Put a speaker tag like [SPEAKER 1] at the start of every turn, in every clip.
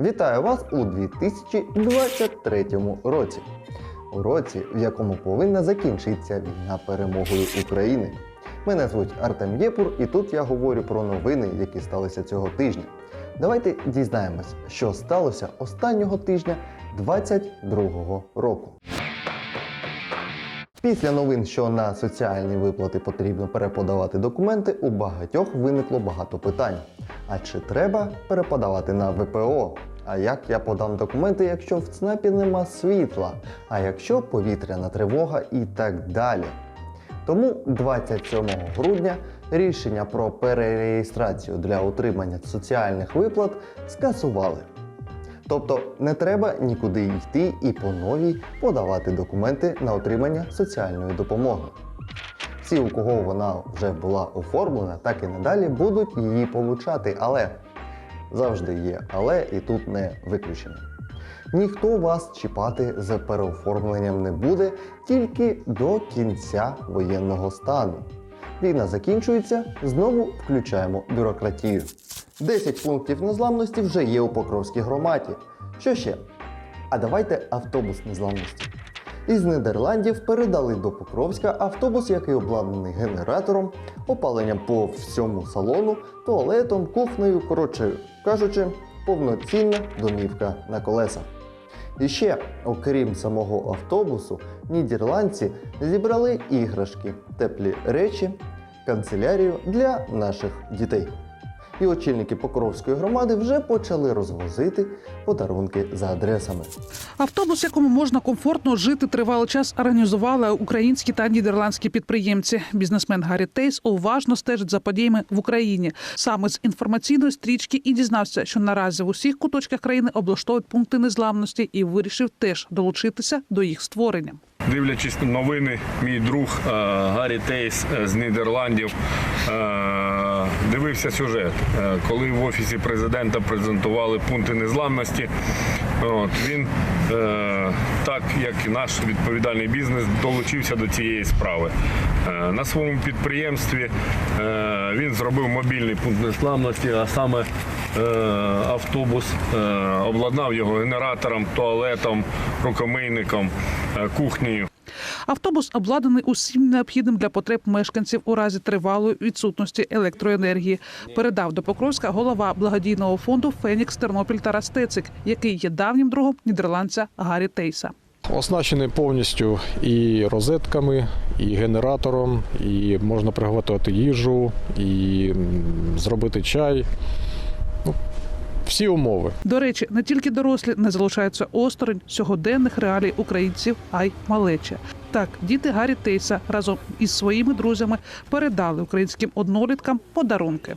[SPEAKER 1] Вітаю вас у 2023 році. У році, в якому повинна закінчитися війна перемогою України. Мене звуть Артем Єпур, і тут я говорю про новини, які сталися цього тижня. Давайте дізнаємось, що сталося останнього тижня 2022 року. Після новин, що на соціальні виплати потрібно переподавати документи, у багатьох виникло багато питань. А чи треба переподавати на ВПО? А як я подам документи, якщо в ЦНАПі нема світла? А якщо повітряна тривога і так далі? Тому 27 грудня рішення про перереєстрацію для отримання соціальних виплат скасували. Тобто не треба нікуди йти і по новій подавати документи на отримання соціальної допомоги. Всі, у кого вона вже була оформлена, так і надалі будуть її получати, але завжди є але і тут не виключення. Ніхто вас чіпати з переоформленням не буде тільки до кінця воєнного стану. Війна закінчується, знову включаємо бюрократію. 10 пунктів незламності вже є у Покровській громаді. Що ще? А давайте автобус незламності. Із Нідерландів передали до Покровська автобус, який обладнаний генератором, опаленням по всьому салону, туалетом, кухнею, коротше кажучи, повноцінна домівка на колесах. І ще, окрім самого автобусу, нідерландці зібрали іграшки, теплі речі, канцелярію для наших дітей. І очільники Покровської громади вже почали розвозити подарунки за адресами.
[SPEAKER 2] Автобус, якому можна комфортно жити тривалий час, організували українські та нідерландські підприємці. Бізнесмен Гаррі Тейс уважно стежить за подіями в Україні. Саме з інформаційної стрічки і дізнався, що наразі в усіх куточках країни облаштовують пункти незламності і вирішив теж долучитися до їх створення.
[SPEAKER 3] Дивлячись новини, мій друг е, Гаррі Тейс е, з Нідерландів е, дивився сюжет, е, коли в офісі президента презентували пункти незламності. От, він, е, так як і наш відповідальний бізнес, долучився до цієї справи. Е, на своєму підприємстві він зробив мобільний пункт незламності, а саме автобус, обладнав його генератором, туалетом, рукомийником, кухнею.
[SPEAKER 2] Автобус обладнаний усім необхідним для потреб мешканців у разі тривалої відсутності електроенергії. Передав до Покровська голова благодійного фонду Фенікс Тернопіль Тарас Тецик, який є давнім другом нідерландця Гаррі Тейса.
[SPEAKER 4] Оснащений повністю і розетками, і генератором, і можна приготувати їжу, і зробити чай. Ну, всі умови.
[SPEAKER 2] До речі, не тільки дорослі не залишаються осторонь сьогоденних реалій українців, а й малече. Так, діти Гаррі Тейса разом із своїми друзями передали українським одноліткам подарунки.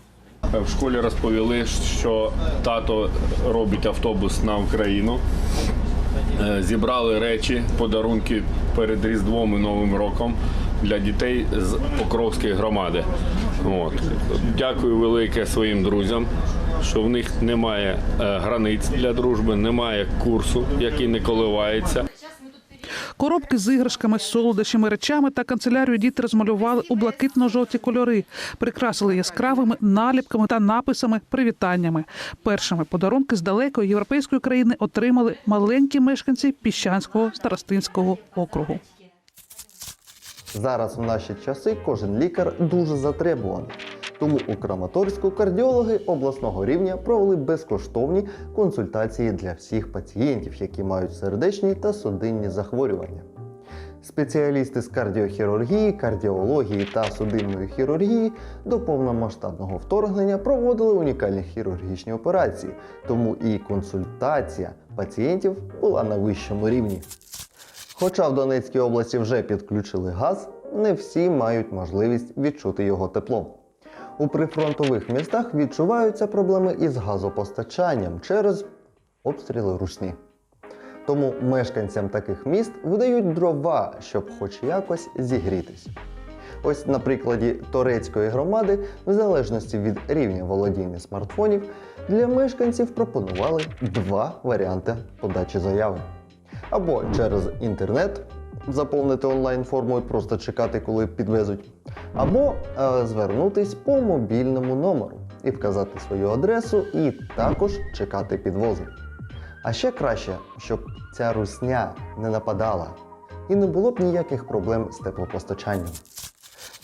[SPEAKER 3] В школі розповіли, що тато робить автобус на Україну. Е, Зібрали речі, подарунки перед Різдвом і Новим роком для дітей з Покровської громади. От. Дякую велике своїм друзям, що в них немає е, границь для дружби, немає курсу, який не коливається.
[SPEAKER 2] Коробки з іграшками, солодощами, речами та канцелярію діти розмалювали у блакитно-жовті кольори, прикрасили яскравими наліпками та написами привітаннями. Першими подарунки з далекої європейської країни отримали маленькі мешканці Піщанського старостинського округу.
[SPEAKER 1] Зараз в наші часи кожен лікар дуже затребуваний. Тому у Краматорську кардіологи обласного рівня провели безкоштовні консультації для всіх пацієнтів, які мають сердечні та судинні захворювання. Спеціалісти з кардіохірургії, кардіології та судинної хірургії до повномасштабного вторгнення проводили унікальні хірургічні операції, тому і консультація пацієнтів була на вищому рівні. Хоча в Донецькій області вже підключили газ, не всі мають можливість відчути його тепло. У прифронтових містах відчуваються проблеми із газопостачанням через обстріли русні. Тому мешканцям таких міст видають дрова, щоб хоч якось зігрітись. Ось на прикладі Торецької громади, в залежності від рівня володіння смартфонів, для мешканців пропонували два варіанти подачі заяви. Або через інтернет заповнити онлайн форму і просто чекати, коли підвезуть, або е, звернутись по мобільному номеру і вказати свою адресу, і також чекати підвозу. А ще краще, щоб ця русня не нападала і не було б ніяких проблем з теплопостачанням.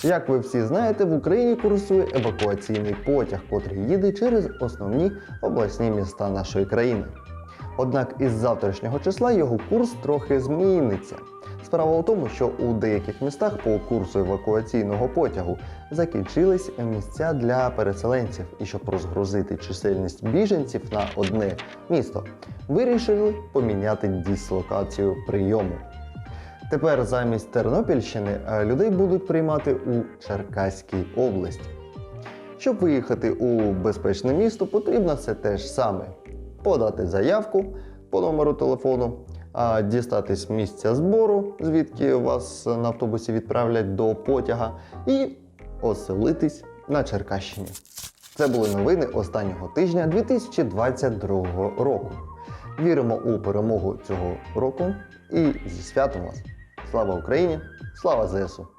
[SPEAKER 1] Як ви всі знаєте, в Україні курсує евакуаційний потяг, котрий їде через основні обласні міста нашої країни. Однак із завтрашнього числа його курс трохи зміниться. Справа в тому, що у деяких містах по курсу евакуаційного потягу закінчились місця для переселенців, і щоб розгрузити чисельність біженців на одне місто, вирішили поміняти дислокацію прийому. Тепер замість Тернопільщини е, людей будуть приймати у Черкаській області. Щоб виїхати у безпечне місто, потрібно все те ж саме: подати заявку по номеру телефону, дістатись місця збору, звідки вас на автобусі відправлять до потяга, і оселитись на Черкащині. Це були новини останнього тижня 2022 року. Віримо у перемогу цього року і зі святом вас! Слава Україні! Слава ЗСУ!